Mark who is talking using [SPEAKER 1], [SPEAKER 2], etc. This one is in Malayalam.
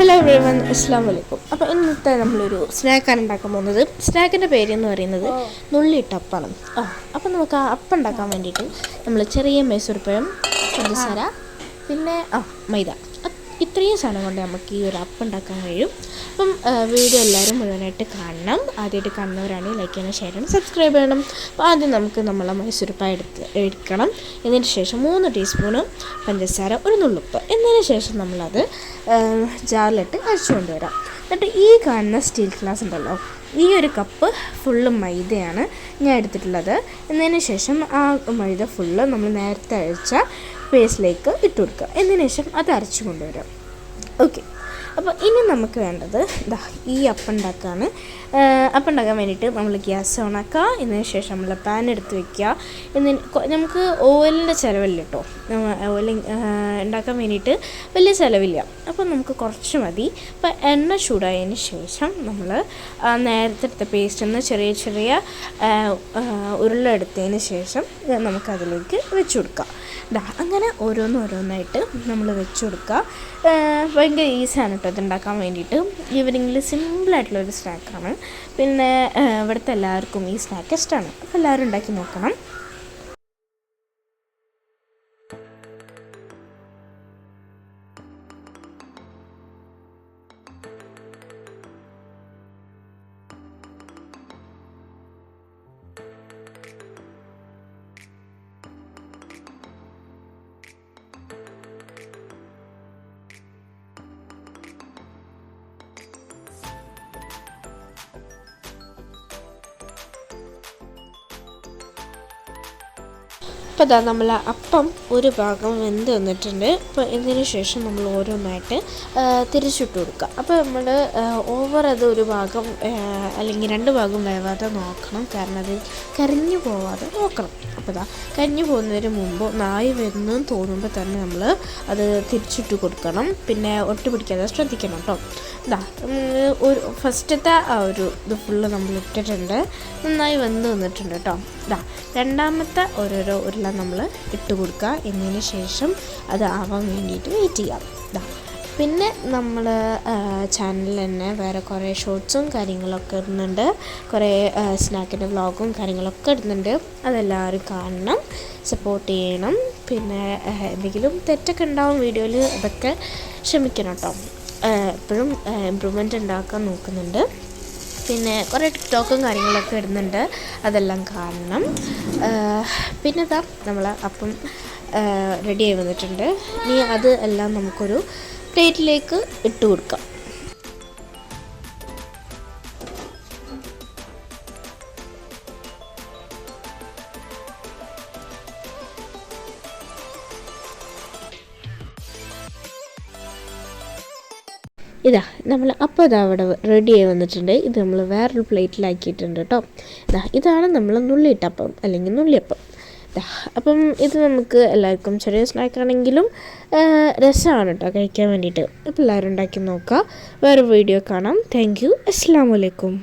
[SPEAKER 1] ഹലോ എവ്രിവൺ അസ്സാം വലൈക്കും അപ്പോൾ ഇന്നത്തെ നമ്മളൊരു സ്നാക്കാണ് ഉണ്ടാക്കാൻ പോകുന്നത്. സ്നാക്കിന്റെ പേര് എന്ന് പറയുന്നത് നുള്ളിട്ടപ്പാണ് ആ അപ്പോൾ നമുക്ക് ആ അപ്പം ഉണ്ടാക്കാൻ വേണ്ടിയിട്ട് നമ്മൾ ചെറിയ മൈസൂർപ്പഴം പഞ്ചസാര പിന്നെ ആ മൈദ. ഇത്രയും സാധനം കൊണ്ട് നമുക്ക് ഈ ഒരു അപ്പം ഉണ്ടാക്കാൻ കഴിയും. അപ്പം വീഡിയോ എല്ലാവരും മുഴുവനായിട്ട് കാണണം. ആദ്യമായിട്ട് കാണുന്നവരാണെങ്കിൽ ലൈക്ക് ചെയ്യണം ഷെയർ ചെയ്യണം സബ്സ്ക്രൈബ് ചെയ്യണം. അപ്പോൾ ആദ്യം നമുക്ക് നമ്മളെ മൈസൂർപ്പായ എടുത്ത് എടുക്കണം. എന്നതിന് ശേഷം മൂന്ന് ടീസ്പൂണ് പഞ്ചസാര ഒരു നുള്ളുപ്പ്. എന്നതിന് ശേഷം നമ്മളത് ജാറിലിട്ട് അരച്ചു കൊണ്ടുവരാം എന്നിട്ട് ഈ കാണുന്ന സ്റ്റീൽ ഗ്ലാസ് ഉണ്ടല്ലോ ഈ ഒരു കപ്പ് ഫുള്ള് മൈദയാണ് ഞാൻ എടുത്തിട്ടുള്ളത്. എന്നതിന് ശേഷം ആ മൈദ ഫുള്ള് നമ്മൾ നേരത്തെ അഴിച്ച പേസ്റ്റിലേക്ക് ഇട്ട് കൊടുക്കുക. എന്നതിന് ശേഷം അത് അരച്ചു കൊണ്ടുവരാം. ഓക്കെ അപ്പോൾ ഇനി നമുക്ക് വേണ്ടത് ഇതാ ഈ അപ്പം ഉണ്ടാക്കാണ് അപ്പം ഉണ്ടാക്കാൻ വേണ്ടിയിട്ട് നമ്മൾ ഗ്യാസ് ഓണാക്കുക എന്നതിന് ശേഷം നമ്മൾ പാൻ എടുത്ത് വെക്കുക. എന്നിന് നമുക്ക് ഓയിലിന്റെ ചിലവില്ല കേട്ടോ ഓയിൽ ഉണ്ടാക്കാൻ വേണ്ടിയിട്ട് വലിയ ചിലവില്ല. അപ്പോൾ നമുക്ക് കുറച്ച് മതി. അപ്പോൾ എണ്ണ ചൂടായതിന് ശേഷം നമ്മൾ നേരത്തെ എടുത്ത പേസ്റ്റ് ഒന്ന് ചെറിയ ചെറിയ ആ, ആ, ഉരുള എടുത്തതിന് ശേഷം നമുക്കതിലേക്ക് വെച്ച് കൊടുക്കാം. ദാ അങ്ങനെ ഓരോന്നോരോന്നായിട്ട് നമ്മൾ വെച്ച് കൊടുക്കുക ഭയങ്കര ഈസിയാണ് കേട്ടോ ഇതുണ്ടാക്കാൻ വേണ്ടിയിട്ട്. ഈവനിങ്ങിൽ സിമ്പിളായിട്ടുള്ളൊരു സ്നാക്കാണ്. പിന്നെ ഇവിടുത്തെ എല്ലാവർക്കും ഈ സ്നാക്ക് ഇഷ്ടമാണ് അപ്പോൾ എല്ലാവരും ഉണ്ടാക്കി നോക്കണം. അപ്പോൾ ഇതാ നമ്മൾ അപ്പം ഒരു ഭാഗം വെന്ത് വന്നിട്ടുണ്ട്. അപ്പോൾ ഇതിന് ശേഷം നമ്മൾ ഓരോന്നായിട്ട് തിരിച്ചിട്ട് കൊടുക്കുക അപ്പോൾ നമ്മൾ ഓവർ അത് ഒരു ഭാഗം അല്ലെങ്കിൽ രണ്ട് ഭാഗം വേവാതെ നോക്കണം. കാരണം അത് കരിഞ്ഞു പോവാതെ നോക്കണം. അപ്പോൾ ഇതാ കരിഞ്ഞു പോകുന്നതിന് മുമ്പ് നായ് വരുന്നു തോന്നുമ്പോൾ തന്നെ നമ്മൾ അത് തിരിച്ചിട്ട് കൊടുക്കണം. പിന്നെ ഒട്ടി പിടിക്കാതെ ശ്രദ്ധിക്കണം കേട്ടോ ഇതാ ഒരു ഫസ്റ്റത്തെ ആ ഒരു ഇത് ഫുള്ള് നമ്മൾ ഇട്ടിട്ടുണ്ട്. നന്നായി വെന്ത് വന്നിട്ടുണ്ട് കേട്ടോ ഇതാ രണ്ടാമത്തെ ഓരോരോ ഉരുള നമ്മൾ ഇട്ട് കൊടുക്കുക. എന്നതിന് ശേഷം അത് ആവാൻ വേണ്ടിയിട്ട് വെയിറ്റ് ചെയ്യാം പിന്നെ നമ്മൾ ചാനലിൽ തന്നെ വേറെ കുറേ ഷോർട്സും കാര്യങ്ങളൊക്കെ ഇടുന്നുണ്ട്. കുറേ സ്നാക്കിന്റെ വ്ളോഗും കാര്യങ്ങളൊക്കെ ഇടുന്നുണ്ട്. അതെല്ലാവരും കാണണം സപ്പോർട്ട് ചെയ്യണം. പിന്നെ എന്തെങ്കിലും തെറ്റൊക്കെ ഉണ്ടാവും വീഡിയോയിൽ അതൊക്കെ ക്ഷമിക്കണം കേട്ടോ എപ്പോഴും ഇമ്പ്രൂവ്മെന്റ് ഉണ്ടാക്കാൻ നോക്കുന്നുണ്ട്. പിന്നെ കുറേ ടിക്ടോക്കും കാര്യങ്ങളൊക്കെ ഇടുന്നുണ്ട് അതെല്ലാം കാണണം. പിന്നെ ഇതാ നമ്മൾ അപ്പം റെഡിയായി വന്നിട്ടുണ്ട്. ഇനി അത് എല്ലാം നമുക്കൊരു പ്ലേറ്റിലേക്ക് ഇട്ട് കൊടുക്കാം. ഇതാ നമ്മൾ അപ്പോൾ ഇതാ അവിടെ റെഡി ആയി വന്നിട്ടുണ്ട്. ഇത് നമ്മൾ വേറൊരു പ്ലേറ്റിലാക്കിയിട്ടുണ്ട് കേട്ടോ. ഇതാ ഇതാണ് നമ്മൾ നുള്ളിയിട്ടപ്പം അല്ലെങ്കിൽ നുള്ളിയപ്പം. അപ്പം ഇത് നമുക്ക് എല്ലാവർക്കും ചെറിയ സ്നാക്കാണെങ്കിലും രസമാണ് കേട്ടോ കഴിക്കാൻ വേണ്ടിയിട്ട്. അപ്പോൾ എല്ലാവരും ഉണ്ടാക്കി നോക്കുക വേറെ വീഡിയോ കാണാം. താങ്ക് യു അസ്സാം വലൈക്കും